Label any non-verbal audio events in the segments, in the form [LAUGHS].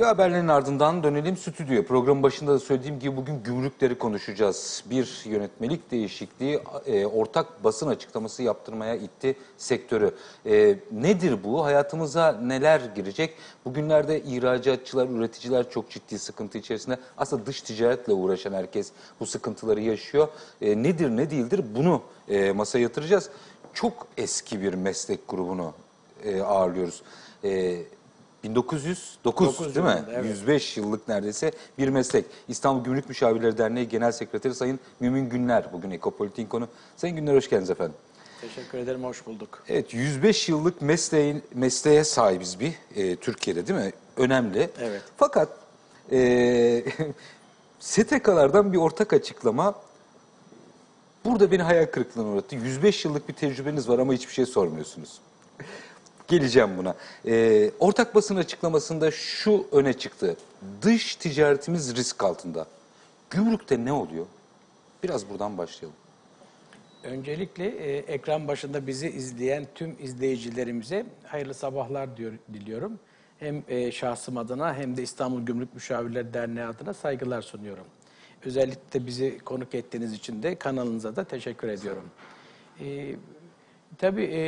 Ve haberlerin ardından dönelim stüdyoya. Programın başında da söylediğim gibi bugün gümrükleri konuşacağız. Bir yönetmelik değişikliği e, ortak basın açıklaması yaptırmaya itti sektörü. E, nedir bu? Hayatımıza neler girecek? Bugünlerde ihracatçılar, üreticiler çok ciddi sıkıntı içerisinde. Aslında dış ticaretle uğraşan herkes bu sıkıntıları yaşıyor. E, nedir ne değildir bunu e, masaya yatıracağız. Çok eski bir meslek grubunu e, ağırlıyoruz. E, 1909 Dokuz değil mi? evet. 105 yıllık neredeyse bir meslek. İstanbul Gümrük Müşavirleri Derneği Genel Sekreteri Sayın Mümin Günler bugün Ekopolitik'in konu. Sayın Günler hoş geldiniz efendim. Teşekkür ederim, hoş bulduk. Evet 105 yıllık mesleğin, mesleğe sahibiz bir e, Türkiye'de değil mi? Önemli. Evet. Fakat e, [LAUGHS] STK'lardan bir ortak açıklama burada beni hayal kırıklığına uğrattı. 105 yıllık bir tecrübeniz var ama hiçbir şey sormuyorsunuz. Geleceğim buna. Ee, ortak basın açıklamasında şu öne çıktı. Dış ticaretimiz risk altında. Gümrükte ne oluyor? Biraz buradan başlayalım. Öncelikle e, ekran başında bizi izleyen tüm izleyicilerimize hayırlı sabahlar diyor, diliyorum. Hem e, şahsım adına hem de İstanbul Gümrük Müşavirleri Derneği adına saygılar sunuyorum. Özellikle bizi konuk ettiğiniz için de kanalınıza da teşekkür ediyorum. E, tabii e,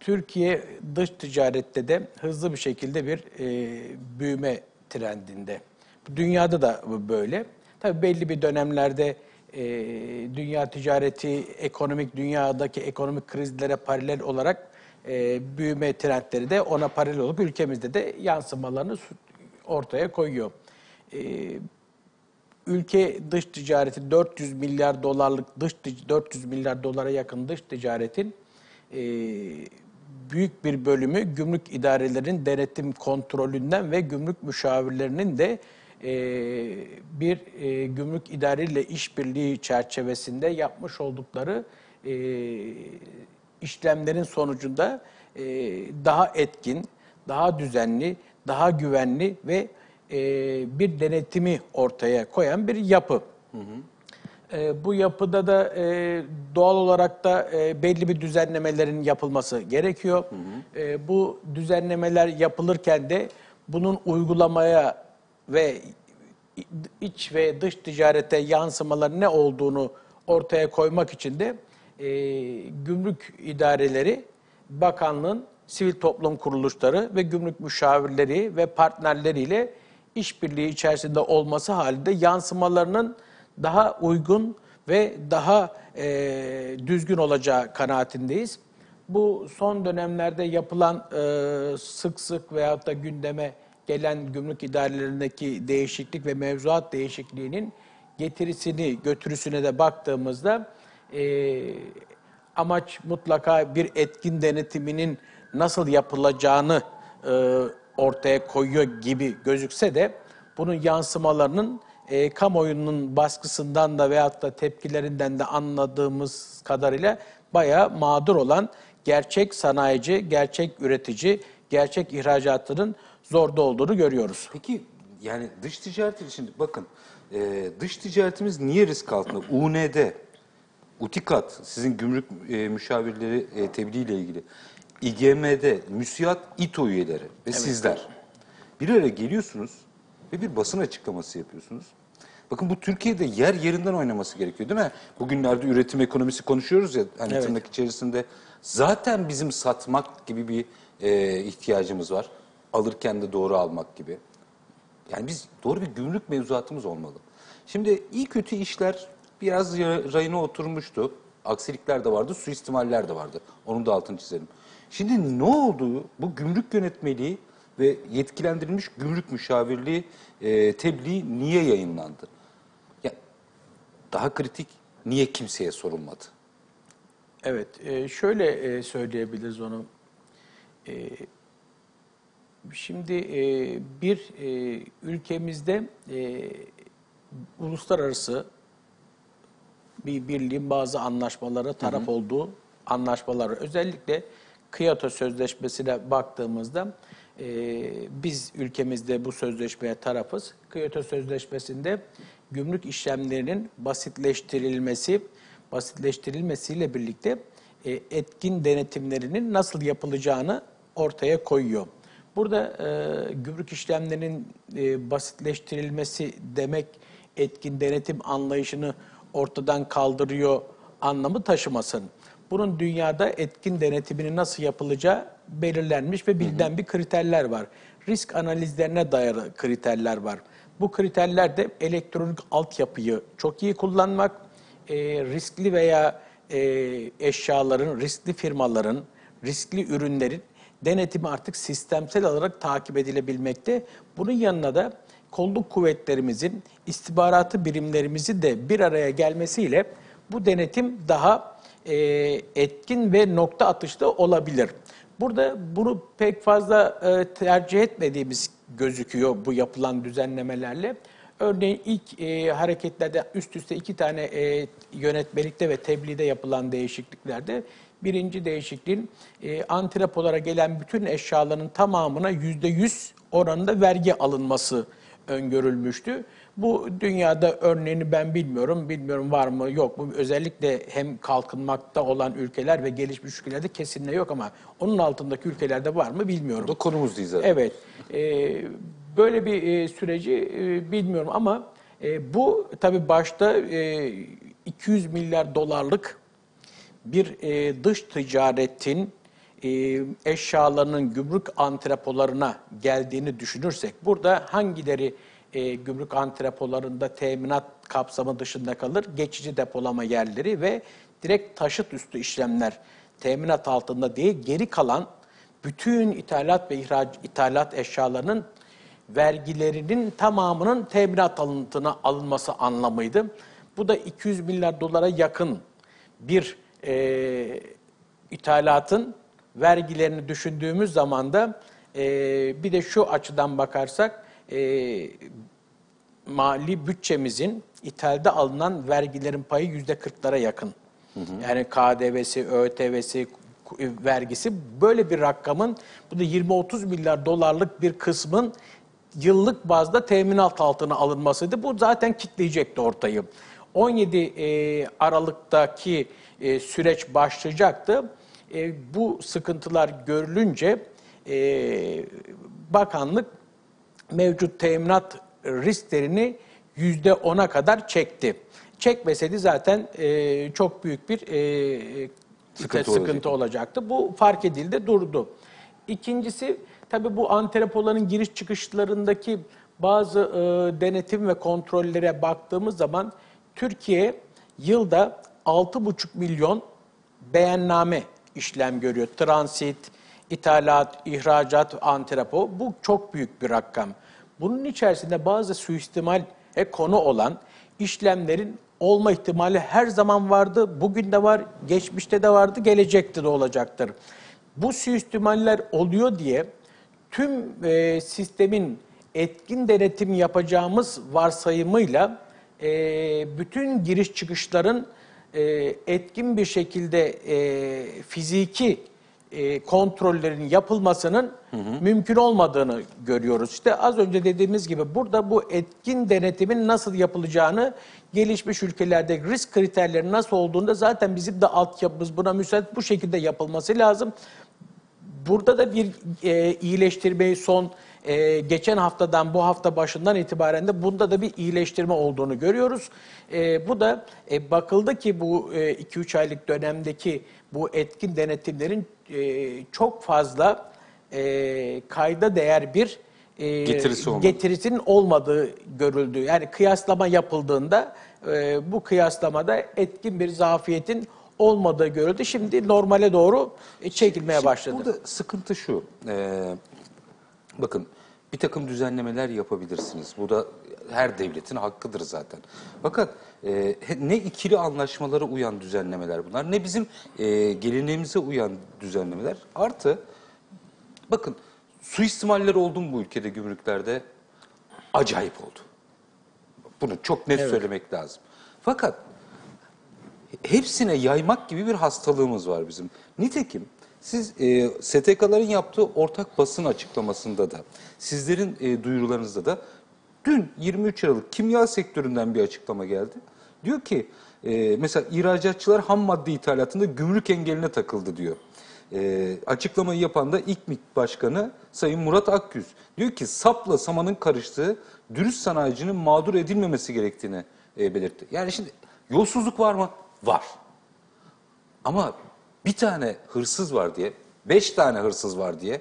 Türkiye dış ticarette de hızlı bir şekilde bir e, büyüme trendinde. Dünyada da böyle. Tabii belli bir dönemlerde e, dünya ticareti, ekonomik dünyadaki ekonomik krizlere paralel olarak e, büyüme trendleri de ona paralel olarak ülkemizde de yansımalarını ortaya koyuyor. E, ülke dış ticareti 400 milyar dolarlık dış tic- 400 milyar dolara yakın dış ticaretin e, büyük bir bölümü gümrük idarelerin denetim kontrolünden ve gümrük müşavirlerinin de e, bir e, gümrük idareyle işbirliği çerçevesinde yapmış oldukları e, işlemlerin sonucunda e, daha etkin, daha düzenli, daha güvenli ve e, bir denetimi ortaya koyan bir yapı. E, bu yapıda da e, doğal olarak da e, belli bir düzenlemelerin yapılması gerekiyor. E, bu düzenlemeler yapılırken de bunun uygulamaya ve iç ve dış ticarete yansımaları ne olduğunu ortaya koymak için de e, gümrük idareleri, bakanlığın sivil toplum kuruluşları ve gümrük müşavirleri ve partnerleriyle işbirliği içerisinde olması halinde yansımalarının daha uygun ve daha e, düzgün olacağı kanaatindeyiz. Bu son dönemlerde yapılan e, sık sık veyahut da gündeme gelen gümrük idarelerindeki değişiklik ve mevzuat değişikliğinin getirisini, götürüsüne de baktığımızda e, amaç mutlaka bir etkin denetiminin nasıl yapılacağını e, ortaya koyuyor gibi gözükse de bunun yansımalarının e, kamuoyunun baskısından da veyahut da tepkilerinden de anladığımız kadarıyla bayağı mağdur olan gerçek sanayici, gerçek üretici, gerçek ihracatının zorda olduğunu görüyoruz. Peki yani dış ticaret için bakın e, dış ticaretimiz niye risk altında? UND, UTİKAT, sizin gümrük e, müşavirleri e, tebliğ ile ilgili, İGM'de, MÜSİAD, İTO üyeleri ve sizler bir araya geliyorsunuz ve bir basın açıklaması yapıyorsunuz. Bakın bu Türkiye'de yer yerinden oynaması gerekiyor değil mi? Bugünlerde üretim ekonomisi konuşuyoruz ya hani Evet. tırnak içerisinde. Zaten bizim satmak gibi bir e, ihtiyacımız var. Alırken de doğru almak gibi. Yani biz doğru bir gümrük mevzuatımız olmalı. Şimdi iyi kötü işler biraz rayına oturmuştu. Aksilikler de vardı, suistimaller de vardı. Onun da altını çizelim. Şimdi ne oldu? Bu gümrük yönetmeliği ve yetkilendirilmiş gümrük müşavirliği e, tebliği niye yayınlandı? Ya, daha kritik, niye kimseye sorulmadı? Evet, e, şöyle e, söyleyebiliriz onu. E, Şimdi e, bir e, ülkemizde e, uluslararası bir birliğin bazı anlaşmalara taraf olduğu anlaşmalar. Özellikle Kyoto Sözleşmesi'ne baktığımızda e, biz ülkemizde bu sözleşmeye tarafız. Kyoto Sözleşmesi'nde gümrük işlemlerinin basitleştirilmesi, basitleştirilmesiyle birlikte e, etkin denetimlerinin nasıl yapılacağını ortaya koyuyor. Burada e, gümrük işlemlerinin e, basitleştirilmesi demek etkin denetim anlayışını ortadan kaldırıyor anlamı taşımasın. Bunun dünyada etkin denetiminin nasıl yapılacağı belirlenmiş ve bilinen bir kriterler var. Risk analizlerine dayalı kriterler var. Bu kriterler de elektronik altyapıyı çok iyi kullanmak, e, riskli veya e, eşyaların, riskli firmaların, riskli ürünlerin denetimi artık sistemsel olarak takip edilebilmekte. Bunun yanına da kolluk kuvvetlerimizin, istihbaratı birimlerimizi de bir araya gelmesiyle bu denetim daha e, etkin ve nokta atışlı olabilir. Burada bunu pek fazla e, tercih etmediğimiz gözüküyor bu yapılan düzenlemelerle. Örneğin ilk e, hareketlerde üst üste iki tane e, yönetmelikte ve tebliğde yapılan değişikliklerde birinci değişikliğin e, antrepolara gelen bütün eşyaların tamamına yüzde yüz oranında vergi alınması öngörülmüştü. Bu dünyada örneğini ben bilmiyorum. Bilmiyorum var mı yok mu. Özellikle hem kalkınmakta olan ülkeler ve gelişmiş ülkelerde kesinlikle yok ama onun altındaki ülkelerde var mı bilmiyorum. Bu da konumuz değil zaten. Evet. E, böyle bir e, süreci e, bilmiyorum ama e, bu tabii başta e, 200 milyar dolarlık bir e, dış ticaretin e, eşyalarının gümrük antrepolarına geldiğini düşünürsek, burada hangileri e, gümrük antrepolarında teminat kapsamı dışında kalır? Geçici depolama yerleri ve direkt taşıt üstü işlemler teminat altında değil, geri kalan bütün ithalat ve ihraç ithalat eşyalarının vergilerinin tamamının teminat alıntına alınması anlamıydı. Bu da 200 milyar dolara yakın bir e, ithalatın vergilerini düşündüğümüz zaman da e, bir de şu açıdan bakarsak e, mali bütçemizin ithalde alınan vergilerin payı yüzde kırklara yakın. Yani KDV'si, ÖTV'si, vergisi böyle bir rakamın bu da 20-30 milyar dolarlık bir kısmın yıllık bazda teminat altına alınmasıydı. Bu zaten kitleyecekti ortayı. 17 e, Aralık'taki e, süreç başlayacaktı. E, bu sıkıntılar görülünce e, bakanlık mevcut teminat risklerini yüzde ona kadar çekti. Çekmeseydi zaten e, çok büyük bir e, Sıkıntı sıkıntı, olacak. olacaktı. Bu fark edildi, durdu. İkincisi tabii bu antrepoların giriş çıkışlarındaki bazı e, denetim ve kontrollere baktığımız zaman Türkiye yılda 6,5 milyon beyanname işlem görüyor. Transit, ithalat, ihracat, antrepo bu çok büyük bir rakam. Bunun içerisinde bazı suistimale konu olan işlemlerin olma ihtimali her zaman vardı. Bugün de var, geçmişte de vardı, gelecekte de olacaktır. Bu suistimaller oluyor diye tüm e, sistemin etkin denetim yapacağımız varsayımıyla e, bütün giriş çıkışların e, etkin bir şekilde e, fiziki e, kontrollerin yapılmasının mümkün olmadığını görüyoruz. İşte az önce dediğimiz gibi burada bu etkin denetimin nasıl yapılacağını gelişmiş ülkelerde risk kriterleri nasıl olduğunda zaten bizim de altyapımız buna müsait bu şekilde yapılması lazım. Burada da bir e, iyileştirmeyi son e, geçen haftadan bu hafta başından itibaren de bunda da bir iyileştirme olduğunu görüyoruz. E, bu da e, bakıldı ki bu 2-3 aylık dönemdeki bu etkin denetimlerin e, çok fazla e, kayda değer bir e, Getirisi olmadı. getirisinin olmadığı görüldü. Yani kıyaslama yapıldığında e, bu kıyaslamada etkin bir zafiyetin olmadığı görüldü. Şimdi normale doğru e, çekilmeye başladı. Burada sıkıntı şu. e, bakın bir takım düzenlemeler yapabilirsiniz. Bu da her devletin hakkıdır zaten. Fakat e, ne ikili anlaşmalara uyan düzenlemeler bunlar ne bizim e, geleneğimize uyan düzenlemeler. Artı bakın suistimaller oldu mu bu ülkede gümrüklerde? Acayip oldu. Bunu çok net Evet. söylemek lazım. Fakat hepsine yaymak gibi bir hastalığımız var bizim. Nitekim siz e, STK'ların yaptığı ortak basın açıklamasında da, sizlerin e, duyurularınızda da dün 23 Aralık kimya sektöründen bir açıklama geldi. Diyor ki e, mesela ihracatçılar ham madde ithalatında gümrük engeline takıldı diyor. E, açıklamayı yapan da İKMİK Başkanı Sayın Murat Akgüz. Diyor ki sapla samanın karıştığı dürüst sanayicinin mağdur edilmemesi gerektiğini e, belirtti. Yani şimdi yolsuzluk var mı? Var. Ama bir tane hırsız var diye, beş tane hırsız var diye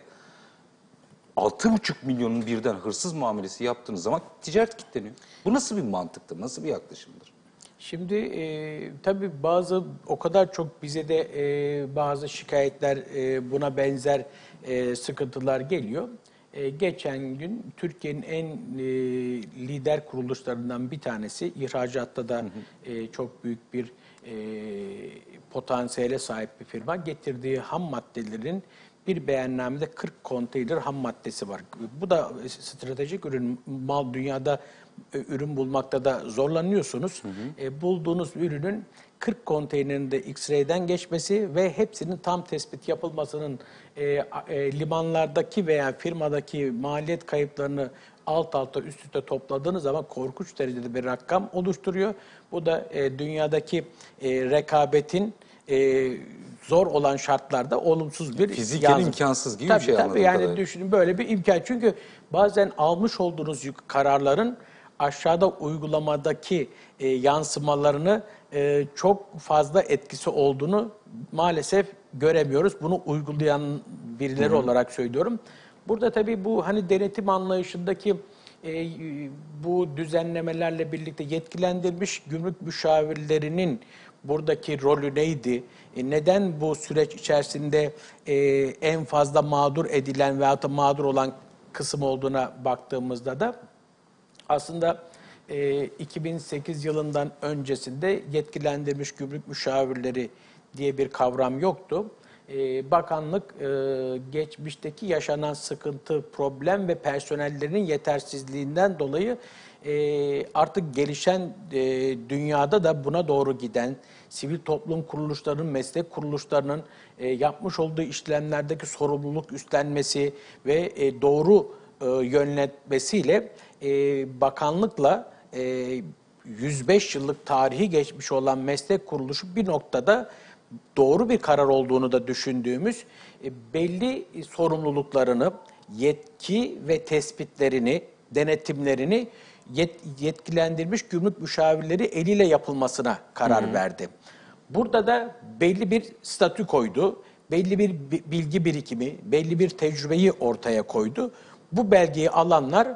6,5 milyonun birden hırsız muamelesi yaptığınız zaman ticaret kilitleniyor. Bu nasıl bir mantıktır, nasıl bir yaklaşımdır? Şimdi e, tabii bazı o kadar çok bize de e, bazı şikayetler e, buna benzer e, sıkıntılar geliyor. E, geçen gün Türkiye'nin en e, lider kuruluşlarından bir tanesi, ihracatta da e, çok büyük bir e, potansiyele sahip bir firma getirdiği ham maddelerin bir beyannamede 40 konteyner ham maddesi var. Bu da stratejik ürün, mal dünyada e, ürün bulmakta da zorlanıyorsunuz. E, bulduğunuz ürünün 40 konteynerinde X-ray'den geçmesi ve hepsinin tam tespit yapılmasının e, e, limanlardaki veya firmadaki maliyet kayıplarını alt alta üst üste topladığınız zaman korkunç derecede bir rakam oluşturuyor. Bu da e, dünyadaki e, rekabetin e, zor olan şartlarda olumsuz bir Fiziken imkansız gibi bir tabii, şey Tabii yani düşünün böyle bir imkan. Çünkü bazen almış olduğunuz kararların aşağıda uygulamadaki e, yansımalarını e, çok fazla etkisi olduğunu maalesef göremiyoruz. Bunu uygulayan birileri olarak söylüyorum. Burada tabii bu hani denetim anlayışındaki e, bu düzenlemelerle birlikte yetkilendirilmiş gümrük müşavirlerinin buradaki rolü neydi? E, neden bu süreç içerisinde e, en fazla mağdur edilen veyahut da mağdur olan kısım olduğuna baktığımızda da aslında e, 2008 yılından öncesinde yetkilendirilmiş gümrük müşavirleri diye bir kavram yoktu. E, bakanlık e, geçmişteki yaşanan sıkıntı, problem ve personellerinin yetersizliğinden dolayı e, artık gelişen dünyada da buna doğru giden sivil toplum kuruluşlarının, meslek kuruluşlarının yapmış olduğu işlemlerdeki sorumluluk üstlenmesi ve doğru yönetmesiyle bakanlıkla e, 105 yıllık tarihi geçmiş olan meslek kuruluşu bir noktada doğru bir karar olduğunu da düşündüğümüz e, belli sorumluluklarını, yetki ve tespitlerini, denetimlerini yet- yetkilendirmiş gümrük müşavirleri eliyle yapılmasına karar verdi. Burada da belli bir statü koydu, belli bir bi- bilgi birikimi, belli bir tecrübeyi ortaya koydu. Bu belgeyi alanlar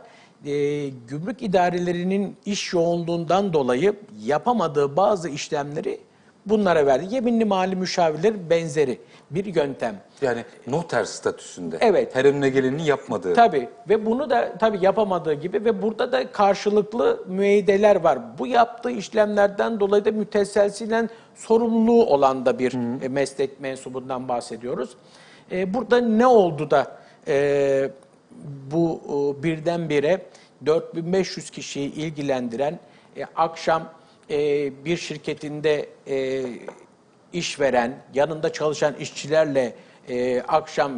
e, gümrük idarelerinin iş yoğunluğundan dolayı yapamadığı bazı işlemleri bunlara verdi. Yeminli mali müşavirler benzeri bir yöntem. Yani noter statüsünde. Evet. Her önüne gelenin yapmadığı. Tabii ve bunu da tabii yapamadığı gibi ve burada da karşılıklı müeyyideler var. Bu yaptığı işlemlerden dolayı da müteselsilen sorumluluğu olan da bir e, meslek mensubundan bahsediyoruz. E, burada ne oldu da e, bu e, birdenbire 4500 kişiyi ilgilendiren e, akşam e, bir şirketinde e, işveren, yanında çalışan işçilerle e, akşam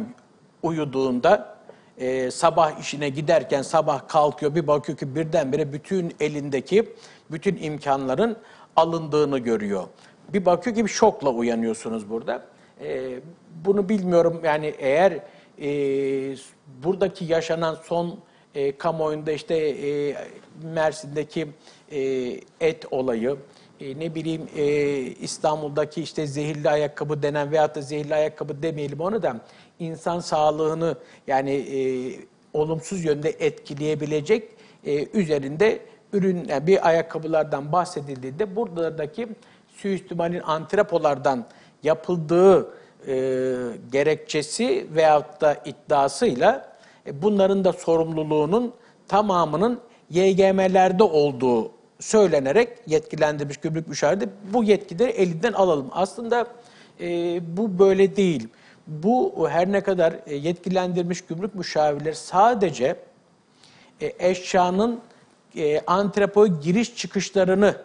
uyuduğunda e, sabah işine giderken sabah kalkıyor bir bakıyor ki birdenbire bütün elindeki bütün imkanların alındığını görüyor. Bir bakıyor ki bir şokla uyanıyorsunuz burada. E, bunu bilmiyorum yani eğer e, buradaki yaşanan son e, kamuoyunda işte e, Mersin'deki e, et olayı, e, ne bileyim e, İstanbul'daki işte zehirli ayakkabı denen veyahut da zehirli ayakkabı demeyelim onu da insan sağlığını yani e, olumsuz yönde etkileyebilecek e, üzerinde ürün yani bir ayakkabılardan bahsedildiğinde buradaki suistimalin antrepolardan yapıldığı e, gerekçesi veyahut da iddiasıyla e, bunların da sorumluluğunun tamamının YGM'lerde olduğu söylenerek yetkilendirilmiş gümrük müşaviri bu yetkileri elinden alalım. Aslında e, bu böyle değil. Bu her ne kadar e, yetkilendirilmiş gümrük müşavirleri sadece e, eşyanın e, antrepoya giriş çıkışlarını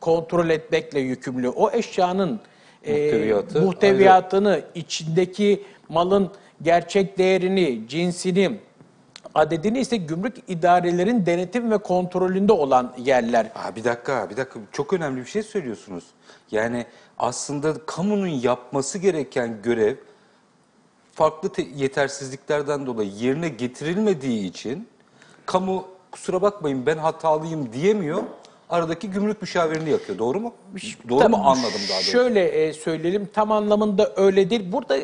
kontrol etmekle yükümlü. O eşyanın e, Muhteviyatı muhteviyatını, içindeki malın gerçek değerini, cinsini, adedini ise gümrük idarelerin denetim ve kontrolünde olan yerler. Aa, bir dakika, bir dakika. Çok önemli bir şey söylüyorsunuz. Yani aslında kamunun yapması gereken görev farklı te- yetersizliklerden dolayı yerine getirilmediği için kamu kusura bakmayın ben hatalıyım diyemiyor. Aradaki gümrük müşavirini yakıyor. Doğru mu? Doğru Tabii, mu anladım daha doğrusu? Şöyle e, söyleyelim tam anlamında öyle değil. Burada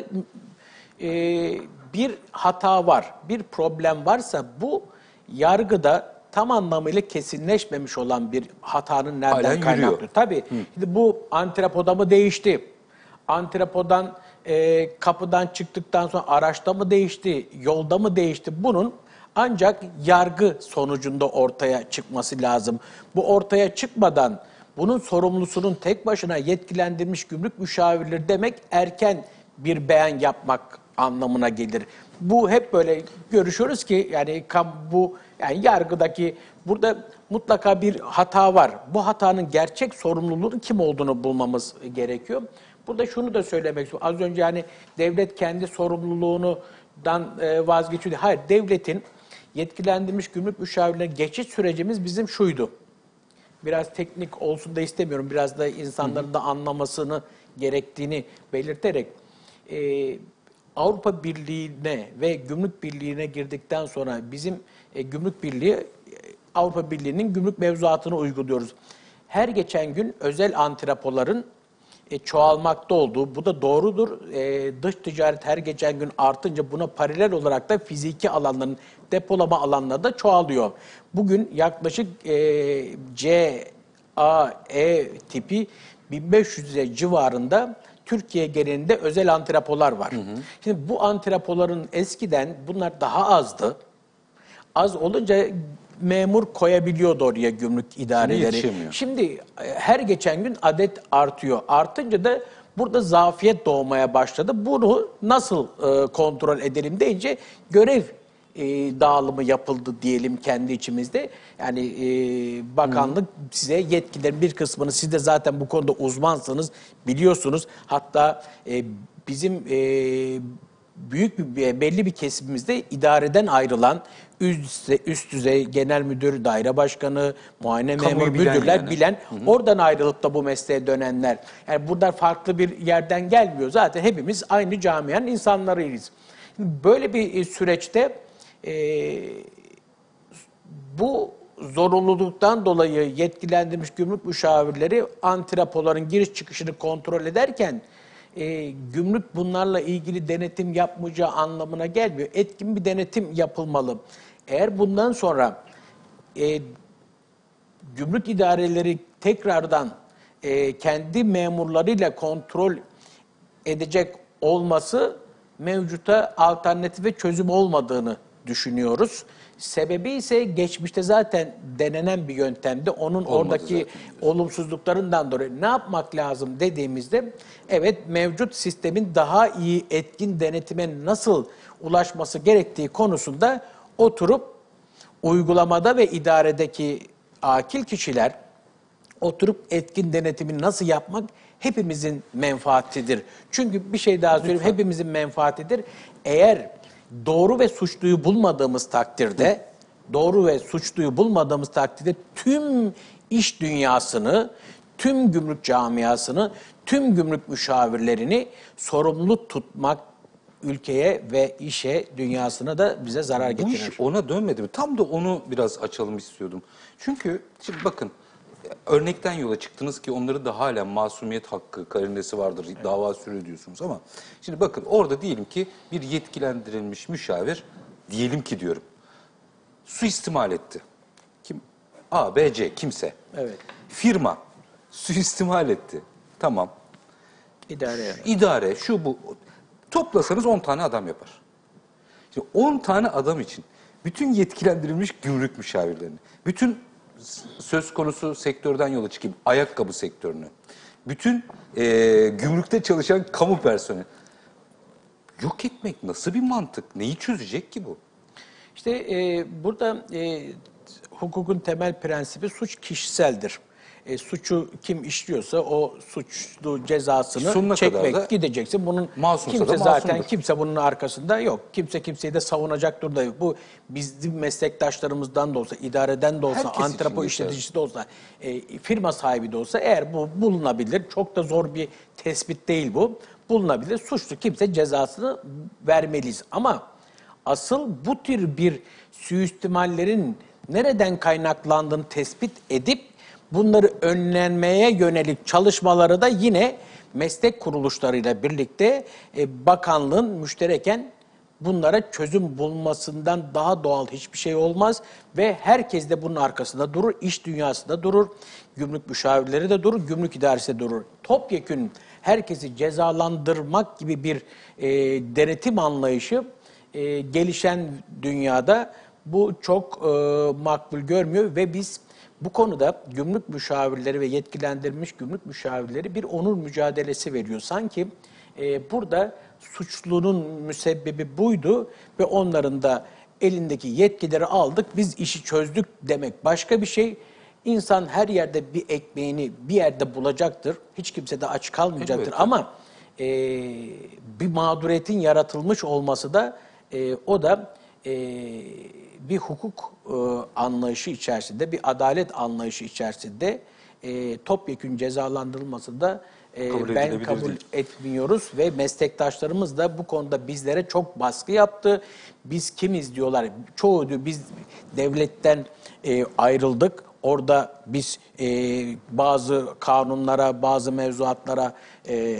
e, bir hata var, bir problem varsa bu yargıda tam anlamıyla kesinleşmemiş olan bir hatanın nereden kaynaklı. Tabii şimdi bu antrepoda mı değişti? Antrepodan e, kapıdan çıktıktan sonra araçta mı değişti? Yolda mı değişti? Bunun ancak yargı sonucunda ortaya çıkması lazım. Bu ortaya çıkmadan bunun sorumlusunun tek başına yetkilendirilmiş gümrük müşavirleri demek erken bir beyan yapmak anlamına gelir. Bu hep böyle görüşüyoruz ki yani bu yani yargıdaki burada mutlaka bir hata var. Bu hatanın gerçek sorumluluğunun kim olduğunu bulmamız gerekiyor. Burada şunu da söylemek istiyorum. Az önce yani devlet kendi sorumluluğundan e, vazgeçiyor. Hayır, devletin yetkilendirilmiş gümrük müşavirlerine geçiş sürecimiz bizim şuydu. Biraz teknik olsun da istemiyorum. Biraz da insanların da anlamasını gerektiğini belirterek e, Avrupa Birliği'ne ve Gümrük Birliği'ne girdikten sonra bizim e, Gümrük Birliği e, Avrupa Birliği'nin gümrük mevzuatını uyguluyoruz. Her geçen gün özel antrepoların e, çoğalmakta olduğu, bu da doğrudur. E, dış ticaret her geçen gün artınca buna paralel olarak da fiziki alanların, depolama alanları da çoğalıyor. Bugün yaklaşık e, C, A, E tipi 1500'e civarında Türkiye genelinde özel antrepolar var. Şimdi bu antrepoların eskiden bunlar daha azdı. Az olunca memur koyabiliyordu oraya gümrük idareleri. yetişemiyor. Şimdi e, her geçen gün adet artıyor. Artınca da burada zafiyet doğmaya başladı. Bunu nasıl e, kontrol edelim deyince görev e, dağılımı yapıldı diyelim kendi içimizde. Yani e, bakanlık size yetkilerin bir kısmını siz de zaten bu konuda uzmansınız, biliyorsunuz. Hatta e, bizim e, büyük bir belli bir kesimimizde idareden ayrılan üst, üst düzey genel müdür, daire başkanı, muayene memur, bilen müdürler yani. bilen, oradan ayrılıp da bu mesleğe dönenler. Yani burada farklı bir yerden gelmiyor. Zaten hepimiz aynı camianın insanlarıyız. Böyle bir e, süreçte e, bu zorunluluktan dolayı yetkilendirilmiş gümrük müşavirleri antrepoların giriş çıkışını kontrol ederken e, gümrük bunlarla ilgili denetim yapmayacağı anlamına gelmiyor. Etkin bir denetim yapılmalı. Eğer bundan sonra e, gümrük idareleri tekrardan e, kendi memurlarıyla kontrol edecek olması mevcuta alternatif ve çözüm olmadığını düşünüyoruz. Sebebi ise geçmişte zaten denenen bir yöntemde onun oradaki olumsuzluklarından dolayı ne yapmak lazım dediğimizde evet mevcut sistemin daha iyi etkin denetime nasıl ulaşması gerektiği konusunda oturup uygulamada ve idaredeki akil kişiler oturup etkin denetimi nasıl yapmak hepimizin menfaatidir. Çünkü bir şey daha söyleyeyim hepimizin menfaatidir. Eğer doğru ve suçluyu bulmadığımız takdirde doğru ve suçluyu bulmadığımız takdirde tüm iş dünyasını, tüm gümrük camiasını, tüm gümrük müşavirlerini sorumlu tutmak ülkeye ve işe, dünyasına da bize zarar Bu getirir. iş ona dönmedi mi? Tam da onu biraz açalım istiyordum. Çünkü şimdi bakın örnekten yola çıktınız ki onların da hala masumiyet hakkı karinesi vardır, dava sürüyor diyorsunuz ama şimdi bakın orada diyelim ki bir yetkilendirilmiş müşavir diyelim ki diyorum suistimal etti. Kim? A, B, C kimse. Evet. Firma suistimal etti. Tamam. İdare eder. İdare şu bu toplasanız 10 tane adam yapar. Şimdi 10 tane adam için bütün yetkilendirilmiş gümrük müşavirlerini, bütün söz konusu sektörden yola çıkayım, ayakkabı sektörünü, bütün eee, gümrükte çalışan kamu personeli yok etmek nasıl bir mantık? Neyi çözecek ki bu? İşte e, burada e, hukukun temel prensibi suç kişiseldir. E, suçu kim işliyorsa o suçlu cezasını Sonuna çekmek gideceksin. Bunun masumsa kimse zaten masumdur. kimse bunun arkasında yok. Kimse kimseyi de savunacak durumda yok. Bu bizim meslektaşlarımızdan da olsa, idareden de olsa, Herkes antrepo işleticisi de olsa, e, firma sahibi de olsa eğer bu bulunabilir. Çok da zor bir tespit değil bu. bulunabilir. Suçlu kimse cezasını vermeliyiz. Ama asıl bu tür bir suistimallerin nereden kaynaklandığını tespit edip bunları önlenmeye yönelik çalışmaları da yine meslek kuruluşlarıyla birlikte e, bakanlığın müştereken bunlara çözüm bulmasından daha doğal hiçbir şey olmaz ve herkes de bunun arkasında durur, iş dünyası da durur, gümrük müşavirleri de durur, gümrük idaresi de durur. Topyekün herkesi cezalandırmak gibi bir e, denetim anlayışı e, gelişen dünyada bu çok e, makbul görmüyor ve biz bu konuda gümrük müşavirleri ve yetkilendirilmiş gümrük müşavirleri bir onur mücadelesi veriyor. Sanki e, burada suçlunun müsebbibi buydu ve onların da elindeki yetkileri aldık, biz işi çözdük demek başka bir şey. İnsan her yerde bir ekmeğini bir yerde bulacaktır. Hiç kimse de aç kalmayacaktır. Elbette. Ama e, bir mağduriyetin yaratılmış olması da e, o da e, bir hukuk e, anlayışı içerisinde, bir adalet anlayışı içerisinde e, topyekün cezalandırılması da e, Kabul ben kabul değil. etmiyoruz ve meslektaşlarımız da bu konuda bizlere çok baskı yaptı. Biz kimiz diyorlar. Çoğu diyor biz devletten e, ayrıldık. Orada biz e, bazı kanunlara, bazı mevzuatlara e,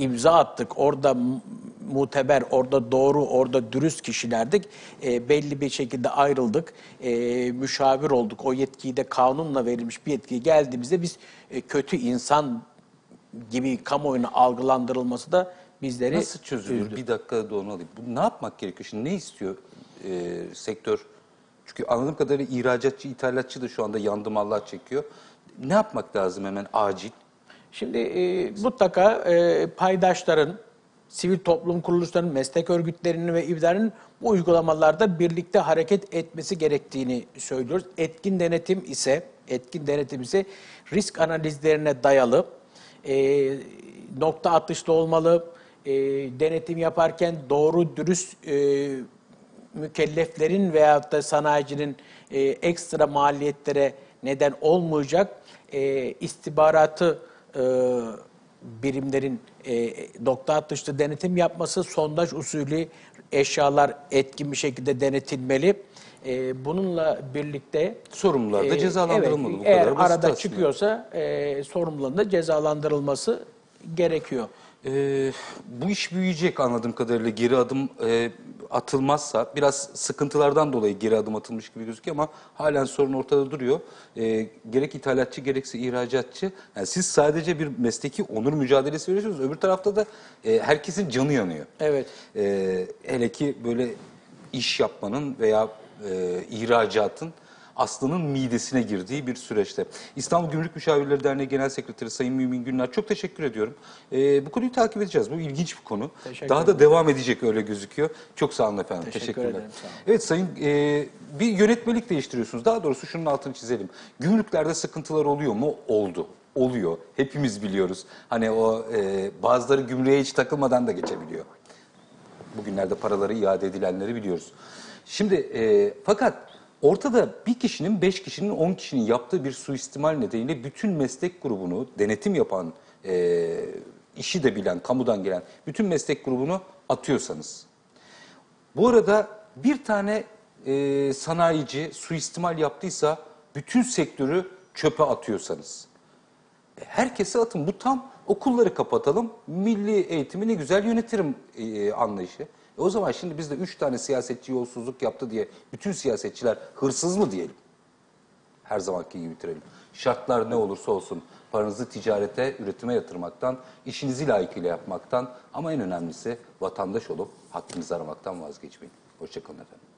imza attık. Orada mu- muteber, orada doğru, orada dürüst kişilerdik. E, belli bir şekilde ayrıldık. E, müşavir olduk. O yetkiyi de kanunla verilmiş bir yetkiye geldiğimizde biz e, kötü insan gibi kamuoyuna algılandırılması da bizleri Nasıl çözülür? Bir dakika da onu alayım. Bu, ne yapmak gerekiyor? Şimdi ne istiyor e, sektör? Çünkü anladığım kadarıyla ihracatçı, ithalatçı da şu anda yandı mallar çekiyor. Ne yapmak lazım hemen acil? Şimdi e, mutlaka e, paydaşların, sivil toplum kuruluşlarının, meslek örgütlerinin ve İBDA'nın bu uygulamalarda birlikte hareket etmesi gerektiğini söylüyoruz. Etkin denetim ise, etkin denetim ise risk analizlerine dayalı, e, nokta atışlı olmalı, e, denetim yaparken doğru, dürüst e, mükelleflerin veyahut da sanayicinin e, ekstra maliyetlere neden olmayacak e, istihbaratı e, birimlerin e, nokta atışlı denetim yapması, sondaj usulü eşyalar etkin bir şekilde denetilmeli. E, bununla birlikte Sorumlular da e, cezalandırılmalı. evet, Bu eğer kadar basit arada aslında. çıkıyorsa e, sorumluların da cezalandırılması gerekiyor. Ee, bu iş büyüyecek anladığım kadarıyla geri adım e, atılmazsa biraz sıkıntılardan dolayı geri adım atılmış gibi gözüküyor ama halen sorun ortada duruyor. Ee, gerek ithalatçı gerekse ihracatçı yani siz sadece bir mesleki onur mücadelesi veriyorsunuz öbür tarafta da e, herkesin canı yanıyor. Evet. Ee, hele ki böyle iş yapmanın veya e, ihracatın aslının midesine girdiği bir süreçte. İstanbul Gümrük Müşavirleri Derneği Genel Sekreteri Sayın Mümin Günler çok teşekkür ediyorum. Ee, bu konuyu takip edeceğiz. Bu ilginç bir konu. Teşekkür Daha da devam edecek öyle gözüküyor. Çok sağ olun efendim. Teşekkür Teşekkürler. ederim, sağ olun. Evet Sayın e, bir yönetmelik değiştiriyorsunuz. Daha doğrusu şunun altını çizelim. Gümrüklerde sıkıntılar oluyor mu? Oldu. Oluyor. Hepimiz biliyoruz. Hani o e, bazıları gümrüğe hiç takılmadan da geçebiliyor. Bugünlerde paraları iade edilenleri biliyoruz. Şimdi e, fakat ortada bir kişinin, beş kişinin, on kişinin yaptığı bir suistimal nedeniyle bütün meslek grubunu, denetim yapan, e, işi de bilen, kamudan gelen bütün meslek grubunu atıyorsanız. Bu arada bir tane e, sanayici suistimal yaptıysa bütün sektörü çöpe atıyorsanız. E, Herkese atın. Bu tam okulları kapatalım, milli eğitimi güzel yönetirim e, anlayışı. E o zaman şimdi bizde üç tane siyasetçi yolsuzluk yaptı diye bütün siyasetçiler hırsız mı diyelim? Her zamanki gibi bitirelim. Şartlar ne olursa olsun paranızı ticarete, üretime yatırmaktan, işinizi layıkıyla yapmaktan ama en önemlisi vatandaş olup hakkınızı aramaktan vazgeçmeyin. Hoşçakalın efendim.